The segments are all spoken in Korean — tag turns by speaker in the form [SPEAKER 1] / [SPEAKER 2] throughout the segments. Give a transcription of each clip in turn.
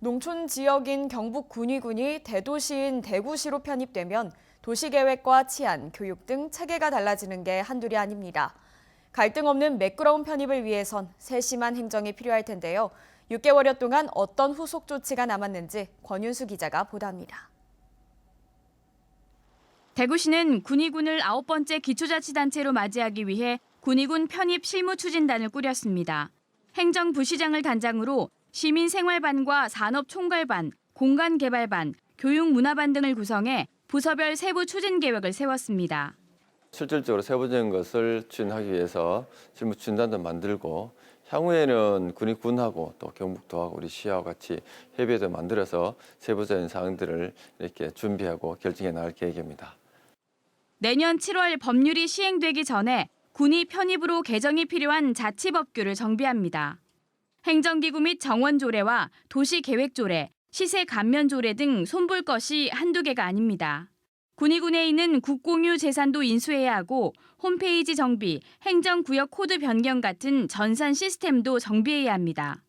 [SPEAKER 1] 농촌 지역인 경북 군위군이 대도시인 대구시로 편입되면 도시계획과 치안, 교육 등 체계가 달라지는 게 한둘이 아닙니다. 갈등 없는 매끄러운 편입을 위해선 세심한 행정이 필요할 텐데요. 6개월여 동안 어떤 후속 조치가 남았는지 권윤수 기자가 보도합니다.
[SPEAKER 2] 대구시는 군위군을 아홉 번째 기초자치단체로 맞이하기 위해 군위군 편입 실무 추진단을 꾸렸습니다. 행정부시장을 단장으로 시민생활반과 산업총괄반, 공간개발반, 교육문화반 등을 구성해 부서별 세부 추진 계획을 세웠습니다.
[SPEAKER 3] 실질적으로 세부적인 것을 추진하기 위해서 실무 추진단도 만들고 향후에는 군의군하고 또 경북도하고 우리 시하고 같이 협의도 만들어서 세부적인 사항들을 이렇게 준비하고 결정해 나갈 계획입니다.
[SPEAKER 2] 내년 7월 법률이 시행되기 전에 군이 편입으로 개정이 필요한 자치법규를 정비합니다. 행정기구 및 정원조례와 도시계획조례, 시세감면조례 등 손볼 것이 한두 개가 아닙니다. 군의군에 있는 국공유 재산도 인수해야 하고 홈페이지 정비, 행정구역 코드 변경 같은 전산 시스템도 정비해야 합니다.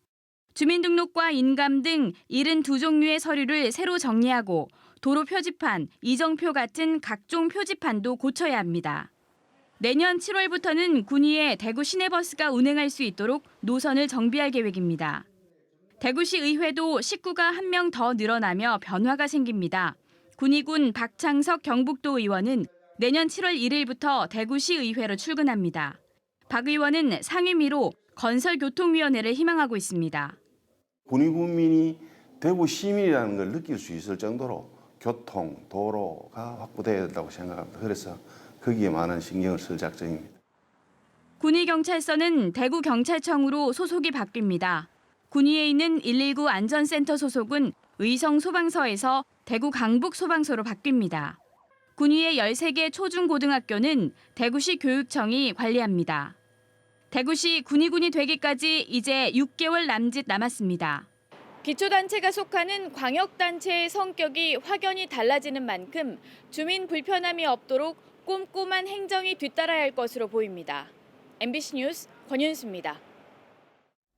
[SPEAKER 2] 주민등록과 인감 등 72종류의 서류를 새로 정리하고 도로 표지판, 이정표 같은 각종 표지판도 고쳐야 합니다. 내년 7월부터는 군위에 대구 시내버스가 운행할 수 있도록 노선을 정비할 계획입니다. 대구시 의회도 식구가 한 명 더 늘어나며 변화가 생깁니다. 군위군 박창석 경북도 의원은 내년 7월 1일부터 대구시 의회로 출근합니다. 박 의원은 상임위로 건설교통위원회를 희망하고 있습니다.
[SPEAKER 4] 군위군민이 대구 시민이라는 걸 느낄 수 있을 정도로 교통, 도로가 확보돼야 된다고 생각합니다. 그래서 거기에 많은 신경을 쓸 작정입니다.
[SPEAKER 2] 군위경찰서는 대구경찰청으로 소속이 바뀝니다. 군위에 있는 119 안전센터 소속은 의성 소방서에서 대구 강북 소방서로 바뀝니다. 군위의 13개 초중고등학교는 대구시 교육청이 관리합니다. 대구시 군위군이 되기까지 이제 6개월 남짓 남았습니다. 기초단체가 속하는 광역단체의 성격이 확연히 달라지는 만큼 주민 불편함이 없도록 꼼꼼한 행정이 뒤따라야 할 것으로 보입니다. MBC 뉴스 권윤수입니다.